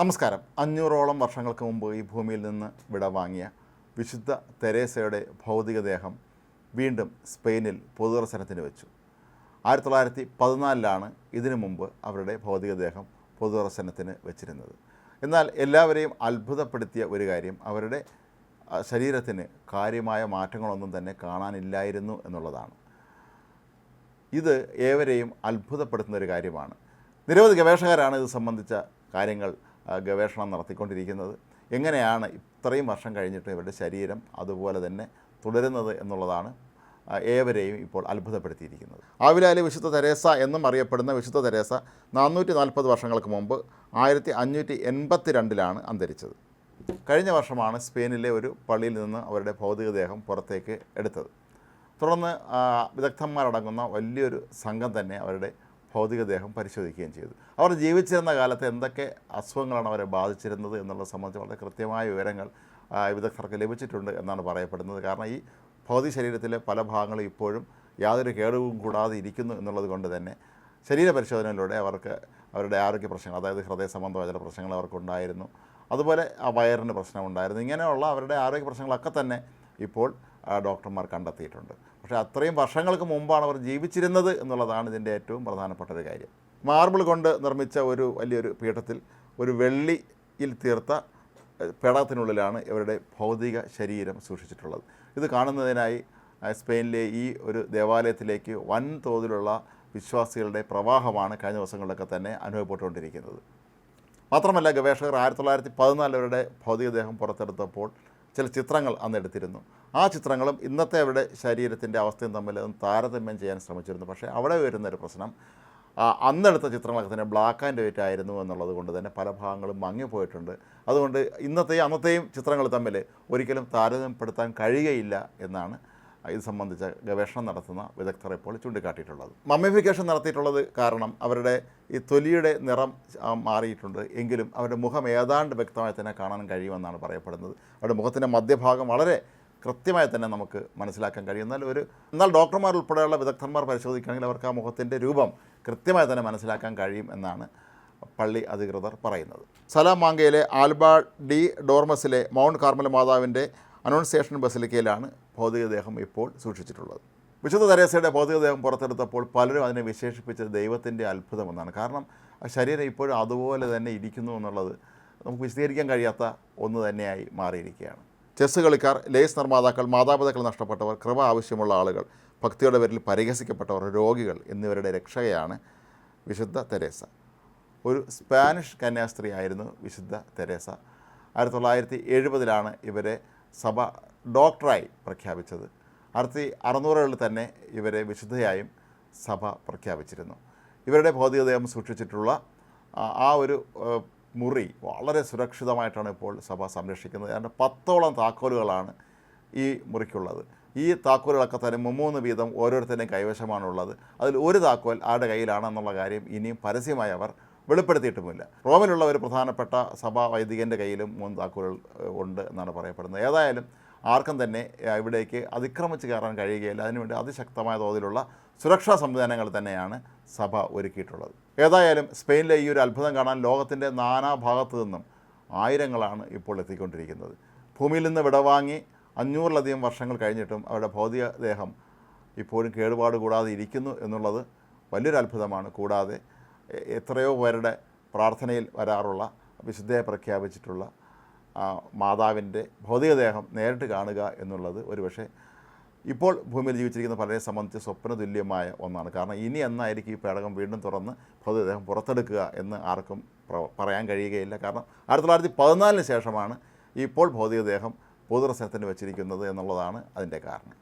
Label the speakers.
Speaker 1: നമസ്കാരം. അഞ്ഞൂറോളം വർഷങ്ങൾക്ക് മുമ്പ് ഈ ഭൂമിയിൽ നിന്ന് വിടവാങ്ങിയ വിശുദ്ധ തെരേസയുടെ ഭൗതികദേഹം വീണ്ടും സ്പെയിനിൽ പൊതുദർശനത്തിന് വെച്ചു. ആയിരത്തി തൊള്ളായിരത്തി പതിനാലിലാണ് ഇതിനു മുമ്പ് അവരുടെ ഭൗതികദേഹം പൊതുദർശനത്തിന് വെച്ചിരുന്നത്. എന്നാൽ എല്ലാവരെയും അത്ഭുതപ്പെടുത്തിയ ഒരു കാര്യം അവരുടെ ശരീരത്തിന് കാര്യമായ മാറ്റങ്ങളൊന്നും തന്നെ കാണാനില്ലായിരുന്നു എന്നുള്ളതാണ്. ഇത് ഏവരെയും അത്ഭുതപ്പെടുത്തുന്ന ഒരു കാര്യമാണ്. നിരവധി ഗവേഷകരാണ് ഇത് സംബന്ധിച്ച കാര്യങ്ങൾ ഗവേഷണം നടത്തിക്കൊണ്ടിരിക്കുന്നത്. എങ്ങനെയാണ് ഇത്രയും വർഷം കഴിഞ്ഞിട്ട് ഇവരുടെ ശരീരം അതുപോലെ തന്നെ തുടരുന്നത് എന്നുള്ളതാണ് ഏവരെയും ഇപ്പോൾ അത്ഭുതപ്പെടുത്തിയിരിക്കുന്നത്. ആവിലാലി വിശുദ്ധ തെരേസ എന്നും അറിയപ്പെടുന്ന വിശുദ്ധ തെരേസ നാനൂറ്റി നാൽപ്പത് വർഷങ്ങൾക്ക് മുമ്പ് ആയിരത്തി അഞ്ഞൂറ്റി എൺപത്തി രണ്ടിലാണ് അന്തരിച്ചത്. കഴിഞ്ഞ വർഷമാണ് സ്പെയിനിലെ ഒരു പള്ളിയിൽ നിന്ന് അവരുടെ ഭൗതികദേഹം പുറത്തേക്ക് എടുത്തത്. തുടർന്ന് വിദഗ്ധന്മാരടങ്ങുന്ന വലിയൊരു സംഘം തന്നെ അവരുടെ ഭൗതികദേഹം പരിശോധിക്കുകയും ചെയ്തു. അവർ ജീവിച്ചിരുന്ന കാലത്ത് എന്തൊക്കെ അസുഖങ്ങളാണ് അവരെ ബാധിച്ചിരുന്നത് എന്നുള്ളത് സംബന്ധിച്ച് വളരെ കൃത്യമായ വിവരങ്ങൾ വിദഗ്ധർക്ക് ലഭിച്ചിട്ടുണ്ട് എന്നാണ് പറയപ്പെടുന്നത്. കാരണം ഈ ഭൗതിക ശരീരത്തിലെ പല ഭാഗങ്ങളും ഇപ്പോഴും യാതൊരു കേടുവും കൂടാതെ ഇരിക്കുന്നു എന്നുള്ളത് കൊണ്ട് തന്നെ ശരീര പരിശോധനയിലൂടെ അവർക്ക് അവരുടെ ആരോഗ്യ പ്രശ്നങ്ങൾ അതായത് ഹൃദയ സംബന്ധമായ ചില പ്രശ്നങ്ങൾ അവർക്കുണ്ടായിരുന്നു. അതുപോലെ ആ വയറിന് പ്രശ്നമുണ്ടായിരുന്നു. ഇങ്ങനെയുള്ള അവരുടെ ആരോഗ്യ പ്രശ്നങ്ങളൊക്കെ തന്നെ ഇപ്പോൾ ഡോക്ടർമാർ കണ്ടെത്തിയിട്ടുണ്ട്. പക്ഷേ അത്രയും വർഷങ്ങൾക്ക് മുമ്പാണ് അവർ ജീവിച്ചിരുന്നത് എന്നുള്ളതാണ് ഇതിന്റെ ഏറ്റവും പ്രധാനപ്പെട്ട ഒരു കാര്യം. മാർബിൾ കൊണ്ട് നിർമ്മിച്ച ഒരു വലിയൊരു പീഠത്തിൽ ഒരു വെള്ളിയിൽ തീർത്ത പേടകത്തിനുള്ളിലാണ് ഇവരുടെ ഭൗതിക ശരീരം സൂക്ഷിച്ചിട്ടുള്ളത്. ഇത് കാണുന്നതിനായി സ്പെയിനിലെ ഈ ഒരു ദേവാലയത്തിലേക്ക് വൻതോതിലുള്ള വിശ്വാസികളുടെ പ്രവാഹമാണ് കഴിഞ്ഞ ദിവസങ്ങളിലൊക്കെ തന്നെ അനുഭവപ്പെട്ടുകൊണ്ടിരിക്കുന്നത്. മാത്രമല്ല ഗവേഷകർ ആയിരത്തി തൊള്ളായിരത്തി പതിനാലവരുടെ ഭൗതികദേഹം പുറത്തെടുത്തപ്പോൾ ചില ചിത്രങ്ങൾ അന്ന് എടുത്തിരുന്നു. ആ ചിത്രങ്ങളും ഇന്നത്തെ അവരുടെ ശരീരത്തിന്റെ അവസ്ഥയും തമ്മിൽ താരതമ്യം ചെയ്യാൻ ശ്രമിച്ചിരുന്നു. പക്ഷേ അവിടെ വരുന്നൊരു പ്രശ്നം അന്നെടുത്ത ചിത്രങ്ങളൊക്കെ തന്നെ ബ്ലാക്ക് ആൻഡ് വൈറ്റ് ആയിരുന്നു എന്നുള്ളത് കൊണ്ട് തന്നെ പല ഭാഗങ്ങളും മങ്ങിപ്പോയിട്ടുണ്ട് അതുകൊണ്ട് ഇന്നത്തെയും അന്നത്തെയും ചിത്രങ്ങൾ തമ്മിൽ ഒരിക്കലും താരതമ്യപ്പെടുത്താൻ കഴിയുകയില്ല എന്നാണ് ഇത് സംബന്ധിച്ച ഗവേഷണം നടത്തുന്ന വിദഗ്ധർ ഇപ്പോൾ ചൂണ്ടിക്കാട്ടിയിട്ടുള്ളത്. മമ്മിഫിക്കേഷൻ നടത്തിയിട്ടുള്ളത് കാരണം അവരുടെ ഈ തൊലിയുടെ നിറം മാറിയിട്ടുണ്ട്. എങ്കിലും അവരുടെ മുഖം ഏതാണ്ട് വ്യക്തമായി തന്നെ കാണാൻ കഴിയുമെന്നാണ് പറയപ്പെടുന്നത്. അവരുടെ മുഖത്തിന്റെ മധ്യഭാഗം വളരെ കൃത്യമായി തന്നെ നമുക്ക് മനസ്സിലാക്കാൻ കഴിയും. എന്നാൽ ഒരു എന്നാൽ ഡോക്ടർമാർ ഉൾപ്പെടെയുള്ള വിദഗ്ധന്മാർ പരിശോധിക്കുകയാണെങ്കിൽ അവർക്ക് ആ മുഖത്തിന്റെ രൂപം കൃത്യമായി തന്നെ മനസ്സിലാക്കാൻ കഴിയും എന്നാണ് പള്ളി അധികൃതർ പറയുന്നത്. സലാമാങ്കയിലെ ആൽബ ഡി ഡോർമസിലെ മൗണ്ട് കാർമൽ മാതാവിന്റെ അനൗൺസിയേഷൻ ബസിലിക്കയിലാണ് ഭൗതികദേഹം ഇപ്പോൾ സൂക്ഷിച്ചിട്ടുള്ളത്. വിശുദ്ധ തെരേസയുടെ ഭൗതികദേഹം പുറത്തെടുത്തപ്പോൾ പലരും അതിനെ വിശേഷിപ്പിച്ചത് ദൈവത്തിന്റെ അത്ഭുതമെന്നാണ്. കാരണം ആ ശരീരം ഇപ്പോഴും അതുപോലെ തന്നെ ഇരിക്കുന്നു എന്നുള്ളത് നമുക്ക് വിശദീകരിക്കാൻ കഴിയാത്ത ഒന്ന് തന്നെയായി മാറിയിരിക്കുകയാണ്. ചെസ് കളിക്കാർ ലേസ് നിർമ്മാതാക്കൾ മാതാപിതാക്കൾ നഷ്ടപ്പെട്ടവർ കൃപ ആവശ്യമുള്ള ആളുകൾ ഭക്തിയുടെ പേരിൽ പരിഹസിക്കപ്പെട്ടവർ രോഗികൾ എന്നിവരുടെ രക്ഷകയാണ് വിശുദ്ധ തെരേസ. ഒരു സ്പാനിഷ് കന്യാസ്ത്രീ ആയിരുന്നു വിശുദ്ധ തെരേസ. ആയിരത്തി തൊള്ളായിരത്തി എഴുപതിലാണ് ഇവരെ സഭ ഡോക്ടറായി പ്രഖ്യാപിച്ചത്. അടുത്ത അറുന്നൂറുകളിൽ തന്നെ ഇവരെ വിശുദ്ധയായും സഭ പ്രഖ്യാപിച്ചിരുന്നു. ഇവരുടെ ഭൗതികദേഹം സൂക്ഷിച്ചിട്ടുള്ള ആ- ആ ഒരു മുറി വളരെ സുരക്ഷിതമായിട്ടാണ് ഇപ്പോൾ സഭ സംരക്ഷിക്കുന്നത്. കാരണം പത്തോളം താക്കോലുകളാണ് ഈ മുറിക്കുള്ളത്. ഈ താക്കോലുകളൊക്കെ തന്നെ മുമ്മൂന്ന് വീതം ഓരോരുത്തരുടെയും കൈവശമാണുള്ളത്. അതിൽ ഒരു താക്കോൽ ആരുടെ കയ്യിലാണെന്നുള്ള കാര്യം ഇനിയും പരസ്യമായി അവർ വെളിപ്പെടുത്തിയിട്ടുമില്ല. റോമിലുള്ള ഒരു പ്രധാനപ്പെട്ട സഭാ വൈദികന്റെ കയ്യിലും മൂന്ന് താക്കോലുകൾ ഉണ്ട് എന്നാണ് പറയപ്പെടുന്നത്. ഏതായാലും ആർക്കും തന്നെ ഇവിടേക്ക് അതിക്രമിച്ച് കയറാൻ കഴിയുകയില്ല. അതിനുവേണ്ടി അതിശക്തമായ തോതിലുള്ള സുരക്ഷാ സംവിധാനങ്ങൾ തന്നെയാണ് സഭ ഒരുക്കിയിട്ടുള്ളത്. ഏതായാലും സ്പെയിനിലെ ഈ ഒരു അത്ഭുതം കാണാൻ ലോകത്തിന്റെ നാനാഭാഗത്തു നിന്നും ആയിരങ്ങളാണ് ഇപ്പോൾ എത്തിക്കൊണ്ടിരിക്കുന്നത്. ഭൂമിയിൽ നിന്ന് വിടവാങ്ങി അഞ്ഞൂറിലധികം വർഷങ്ങൾ കഴിഞ്ഞിട്ടും അവരുടെ ഭൗതികദേഹം ഇപ്പോഴും കേടുപാട് കൂടാതെ ഇരിക്കുന്നു എന്നുള്ളത് വലിയൊരു അത്ഭുതമാണ്. കൂടാതെ എത്രയോ പേരുടെ പ്രാർത്ഥനയിൽ വരാറുള്ള വിശുദ്ധയെ പ്രഖ്യാപിച്ചിട്ടുള്ള മാതാവിന്റെ ഭൗതികദേഹം നേരിട്ട് കാണുക എന്നുള്ളത് ഒരുപക്ഷെ ഇപ്പോൾ ഭൂമിയിൽ ജീവിച്ചിരിക്കുന്ന പലരെ സംബന്ധിച്ച് സ്വപ്ന തുല്യമായ ഒന്നാണ്. കാരണം ഇനി എന്നായിരിക്കും ഈ പേടകം വീണ്ടും തുറന്ന് ഭൗതികദേഹം പുറത്തെടുക്കുക എന്ന് ആർക്കും പറയാൻ കഴിയുകയില്ല. കാരണം ആയിരത്തി തൊള്ളായിരത്തി പതിനാലിന് ശേഷമാണ് ഇപ്പോൾ ഭൗതികദേഹം പൊതുദർശനത്തിന് വെച്ചിരിക്കുന്നത് എന്നുള്ളതാണ് അതിന്റെ കാരണം.